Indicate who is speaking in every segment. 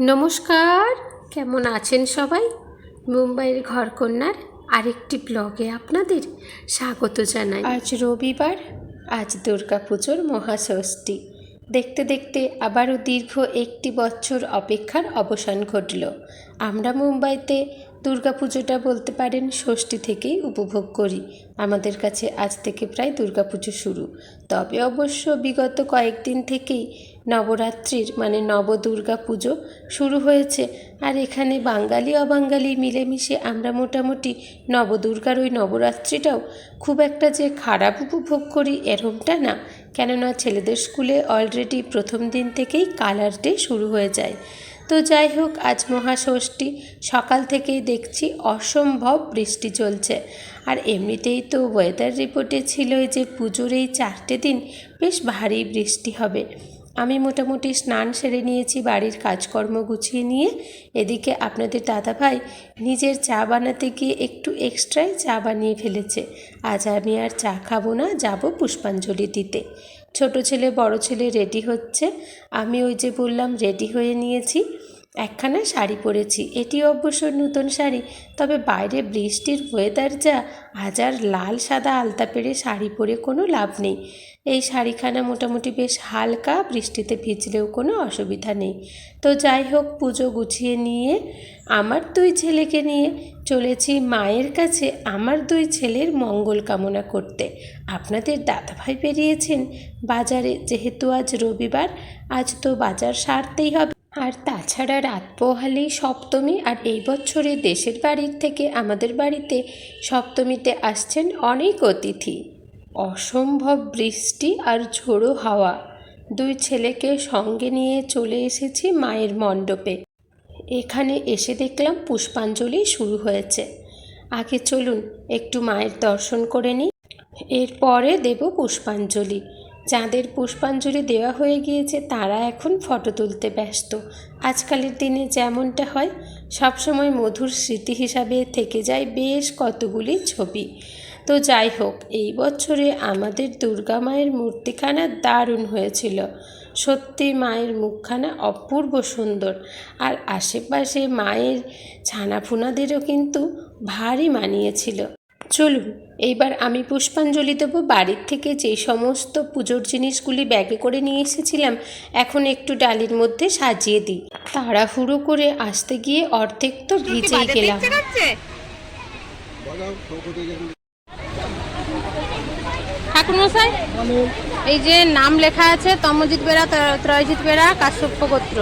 Speaker 1: নমস্কার কেমন আছেন সবাই? মুম্বাইয়ের ঘরকন্যার আরেকটি ব্লগে আপনাদের স্বাগত জানাই। আজ রবিবার আজ দুর্গা পুজোর মহাষষ্ঠী। দেখতে দেখতে আবারও দীর্ঘ একটি বছর অপেক্ষার অবসান ঘটল। আমরা মুম্বাইতে দুর্গাপুজোটা বলতে পারেন ষষ্ঠী থেকেই উপভোগ করি। আমাদের কাছে আজ থেকে প্রায় দুর্গাপুজো শুরু। তবে অবশ্য বিগত কয়েকদিন থেকেই নবরাত্রির মানে নবদুর্গা পুজো শুরু হয়েছে। আর এখানে বাঙালি, অবাঙালি মিলেমিশে আমরা মোটামুটি নবদুর্গার ওই নবরাত্রিটাও খুব একটা যে খারাপ উপভোগ করি এরমটা না। কেননা ছেলেদের স্কুলে অলরেডি প্রথম দিন থেকেই কালার ডে শুরু হয়ে যায়। তো যাই হোক, আজ মহাষষ্ঠী, সকাল থেকেই দেখছি অসম্ভব বৃষ্টি চলছে। আর এমনিতেই তো ওয়েদার রিপোর্টে ছিল যে পুজোর এই চারটে দিন বেশ ভারী বৃষ্টি হবে। আমি মোটামুটি স্নান সেরে নিয়েছি, বাড়ির কাজকর্ম গুছিয়ে নিয়ে। এদিকে আপনাদের দাদাভাই নিজের চা বানাতে গিয়ে একটু এক্সট্রাই চা বানিয়ে ফেলেছে। আজ আমি আর চা খাব না, যাব পুষ্পাঞ্জলি দিতে। ছোট ছেলে, বড় ছেলে রেডি হচ্ছে। আমি ওই যে বললাম রেডি হয়ে নিয়েছি। একখানা শাড়ি পরেছি। এটি অবশ্য নতুন শাড়ি, তবে বাইরে বৃষ্টির ওয়েদার যা, আজ আর লাল সাদা আলতা পেরে শাড়ি পরে কোনো লাভ নেই। এই শাড়িখানা মোটামুটি বেশ হালকা, বৃষ্টিতে ভিজলেও কোনো অসুবিধা নেই। তো যাই হোক, পুজো গুছিয়ে নিয়ে, আমার দুই ছেলেকে নিয়ে চলেছি মায়ের কাছে আমার দুই ছেলের মঙ্গল কামনা করতে। আপনাদের দাদাভাই বেরিয়েছেন বাজারে, যেহেতু আজ রবিবার, আজ তো বাজার সারতেই হবে। আর তাছাড়া রাত পোহালেই সপ্তমী, আর এই বছরে দেশের বাড়ির থেকে আমাদের বাড়িতে সপ্তমীতে আসছেন অনেক অতিথি। অসম্ভব বৃষ্টি আর ঝোড়ো হাওয়া। দুই ছেলেকে সঙ্গে নিয়ে চলে এসেছি মায়ের মণ্ডপে। এখানে এসে দেখলাম পুষ্পাঞ্জলি শুরু হয়েছে। আগে চলুন, একটু মায়ের দর্শন করে নিই। এরপরে দেব পুষ্পাঞ্জলি। যাদের পুষ্পাঞ্জলি দেওয়া হয়ে গিয়েছে, তারা এখন ফটো তুলতে ব্যস্ত। আজকালের দিনে যেমনটা হয়, সবসময় মধুর স্মৃতি হিসাবে থেকে যায় বেশ কতগুলি ছবি। তো যাই হোক এই বছরে আমাদের দুর্গা মায়ের মূর্তিখানা দারুণ হয়েছিল। সত্যি মায়ের মুখখানা অপূর্ব সুন্দর। আর আশেপাশে মায়ের ছানাফুনাদেরও কিন্তু ভারী মানিয়েছিল। চলুন এইবার আমি পুষ্পাঞ্জলি দেব। বাড়ির থেকে যে সমস্ত পুজোর জিনিসগুলি ব্যাগে করে নিয়ে এসেছিলাম এখন একটু ডালির মধ্যে সাজিয়ে দিই। তাড়াহুড়ো করে আসতে গিয়ে অর্ধেক তো ভিজেই গেলাম।
Speaker 2: ঠাকুর মশাই এই যে নাম লেখা আছে তমজিৎ বেরা ত্রয়জিৎ বেরা কাশ্যপ্য গোত্র।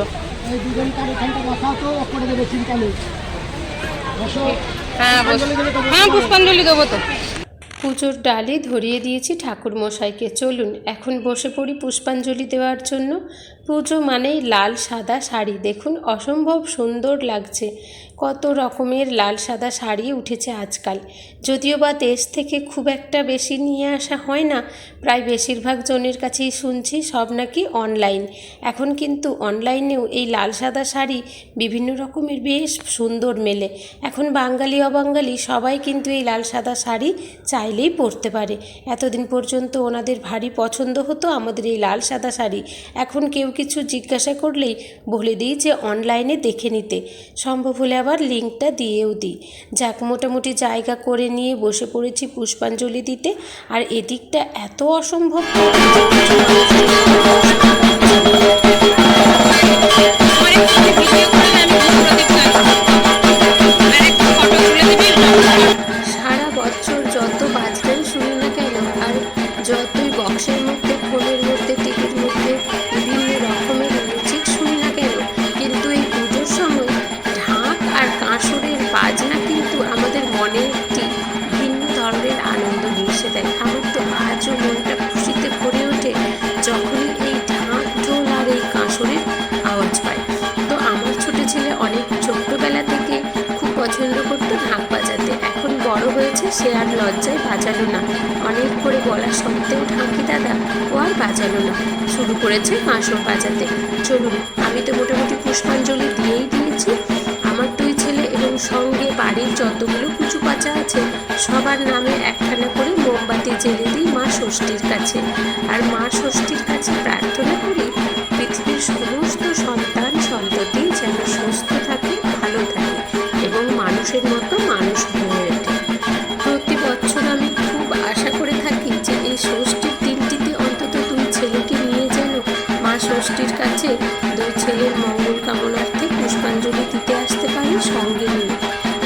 Speaker 2: হ্যাঁ হ্যাঁ পুষ্পাঞ্জলি দেবো তো।
Speaker 1: পুজোর ডালি ধরিয়ে দিয়েছি ঠাকুর মশাইকে চলুন এখন বসে পড়ি পুষ্পাঞ্জলি দেওয়ার জন্য। পুজো মানেই লাল সাদা শাড়ি। দেখুন, অসম্ভব সুন্দর লাগছে। কত রকমের লাল সাদা শাড়ি উঠেছে আজকাল। যদিও বা দেশ থেকে খুব একটা বেশি নিয়ে আসা হয় না, প্রায় বেশিরভাগ জনের কাছেই শুনছি, সব নাকি অনলাইন। এখন কিন্তু অনলাইনেও এই লাল সাদা শাড়ি বিভিন্ন রকমের বেশ সুন্দর মেলে। এখন বাঙালি, অবাঙালি সবাই কিন্তু এই লাল সাদা শাড়ি চাইলেই পরতে পারে। এতদিন পর্যন্ত ওনাদের ভারী পছন্দ হতো আমাদের এই লাল সাদা শাড়ি। এখন কেউ কিছু জিজ্ঞাসা করলেই বলে দিই যে অনলাইনে দেখে নিতে। সম্ভব হলে আবার লিঙ্কটা দিয়েও দিই। যাক, মোটামুটি জায়গা করে নিয়ে বসে পড়েছি পুষ্পাঞ্জলি দিতে। আর এদিকটা এত অসম্ভব। সারা বছর যত বাজনাই শুনি না কেন, আর যতই বক্সের মধ্যে সে আর লজ্জায় বাজালো না। অনেক করে বলা সত্ত্বেও ঢাকি দাদা, ও আর বাজালো না। শুরু করেছে কাঁসর বাজাতে। চলুন, আমি তো মোটামুটি পুষ্পাঞ্জলি দিয়েই দিয়েছি। আমার দুই ছেলে এবং সঙ্গে বাড়ির যতগুলো কুচু পাচা আছে, সবার নামে একখানা করে মোমবাতি জেলে দিই মা ষষ্ঠীর কাছে। আর মা ষষ্ঠীর কাছে প্রার্থনা করি, পৃথিবীর সমস্ত কামনার্থে পুষ্পাঞ্জলি দিতে আসতে পারি সঙ্গে নিয়ে।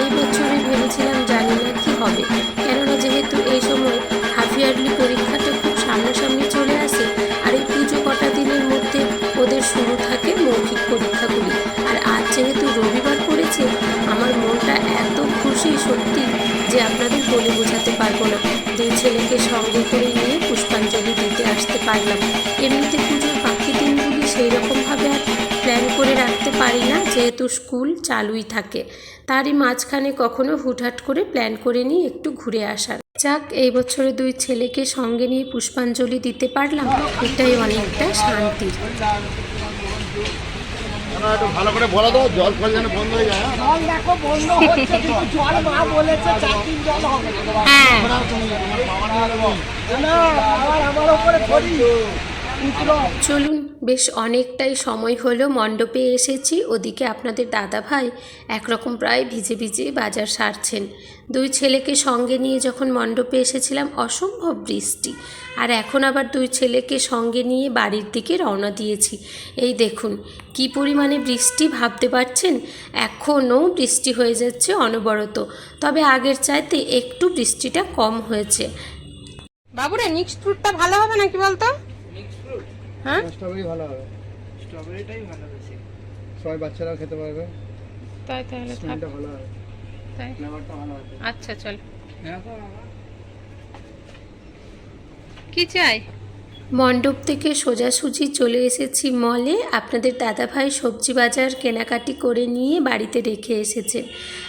Speaker 1: এই বছরে ভেবেছিলাম জানি না কি হবে। কেননা যেহেতু এই সময় হাফ ইয়ারলি পরীক্ষাটা খুব সামনাসামনি চলে আসে, আর এই পুজো কটা দিনের মধ্যে ওদের শুরু থাকে মৌখিক পরীক্ষাগুলি। আর আজ যেহেতু রবিবার পড়েছে, আমার মনটা এত খুশি সত্যি যে আপনাদের বলে বোঝাতে পারব না। দুই ছেলেকে সঙ্গে করে যেহেতু স্কুল চালুই থাকে তারই মাঝখানে কখনো হুটহাট করে প্ল্যান করে নিয়ে একটু ঘুরে আসার। যাক এই বছরে দুই ছেলেকে সঙ্গে নিয়ে পুষ্পাঞ্জলি দিতে পারলাম এটাই অনেকটা শান্তির
Speaker 3: তোমরা একটু ভালো করে বলা দাও জল ফল যেন বন্ধ হয়ে যায়?
Speaker 4: জল দেখো বন্ধ হচ্ছে কিন্তু জল মা বলেছে চার দিন জল হবে না। আবার আমার ওপরে ধরি উঠল
Speaker 1: চলুন, বেশ অনেকটাই সময় হলো, মণ্ডপে এসেছি। ওদিকে আপনাদের দাদা ভাই একরকম প্রায় ভিজে ভিজে বাজার সারছেন। দুই ছেলেকে সঙ্গে নিয়ে যখন মণ্ডপে এসেছিলাম, অসম্ভব বৃষ্টি। আর এখন আবার দুই ছেলেকে সঙ্গে নিয়ে বাড়ির দিকে রওনা দিয়েছি। এই দেখুন, কি পরিমাণে বৃষ্টি ভাবতে পারছেন? এখনও বৃষ্টি হয়ে যাচ্ছে অনবরত। তবে আগের চাইতে একটু বৃষ্টিটা কম হয়েছে।
Speaker 2: বাবুরে মিক্সড ফ্রুটটা ভালো হবে নাকি বলতো? হ্যাঁ?
Speaker 3: স্ট্রবেরি ভালো হবে। স্ট্রবেরিটাই ভালো বেশি। সবাই বাচ্চারাও খেতে পারবে।
Speaker 2: তাই তাহলে থাক।
Speaker 3: ভালো হবে।
Speaker 2: তাই?
Speaker 3: ফ্লেভারটা ভালো হবে।
Speaker 2: আচ্ছা চল। কি চাই?
Speaker 1: মণ্ডপ থেকে সোজাসুজি চলে এসেছি মলে। আপনাদের দাদাভাই সবজি বাজার কেনাকাটি করে নিয়ে বাড়িতে রেখে এসেছে।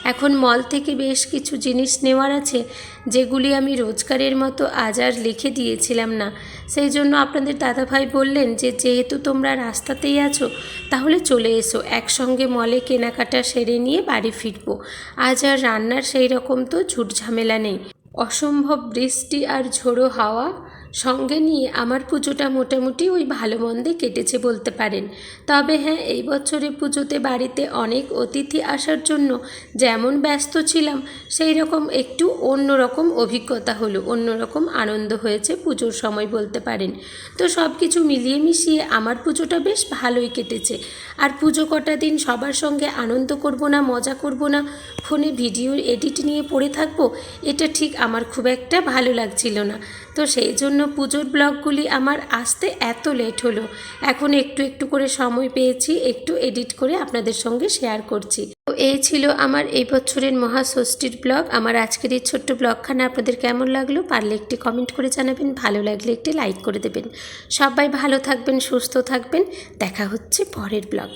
Speaker 1: এখন মল থেকে বেশ কিছু জিনিস নেওয়ার আছে, যেগুলি আমি রোজগারের মতো আজ আর লিখে দিয়েছিলাম না। সেই জন্য আপনাদের দাদাভাই বললেন যে, যেহেতু তোমরা রাস্তাতেই আছো, তাহলে চলে এসো। একসঙ্গে মলে কেনাকাটা সেরে নিয়ে বাড়ি ফিরবো। আজ আর রান্নার সেই রকম তো ঝুট ঝামেলা নেই। অসম্ভব বৃষ্টি আর ঝোড়ো হাওয়া। সঙ্গে নিয়ে আমার পুজোটা মোটামুটি ওই ভালো মন্দে কেটেছে বলতে পারেন। তবে হ্যাঁ এই বছরে পুজোতে বাড়িতে অনেক অতিথি আসার জন্য যেমন ব্যস্ত ছিলাম সেই রকম একটু অন্যরকম অভিজ্ঞতা হলো, অন্যরকম আনন্দ হয়েছে পুজোর সময় বলতে পারেন। তো সব কিছু মিলিয়ে মিশিয়ে আমার পুজোটা বেশ ভালোই কেটেছে। আর পুজো কটা দিন সবার সঙ্গে আনন্দ করব না, মজা করব না, ফোনে ভিডিও এডিট নিয়ে পড়ে থাকব, এটা ঠিক আমার খুব একটা ভালো লাগছিল না। তো সেই জন্য পুজোর ব্লগগুলি আমার আসতে এত লেট হলো। এখন একটু একটু করে সময় পেয়েছি, একটু এডিট করে আপনাদের সঙ্গে শেয়ার করছি। তো এই ছিল আমার এই বছরের মহাষষ্ঠীর ব্লগ। আমার আজকের এই ছোট্ট ব্লগখানা আপনাদের কেমন লাগল পারলে একটি কমেন্ট করে জানাবেন, ভালো লাগলে একটি লাইক করে দেবেন। সবাই ভালো থাকবেন, সুস্থ থাকবেন। দেখা হচ্ছে পরের ব্লগ।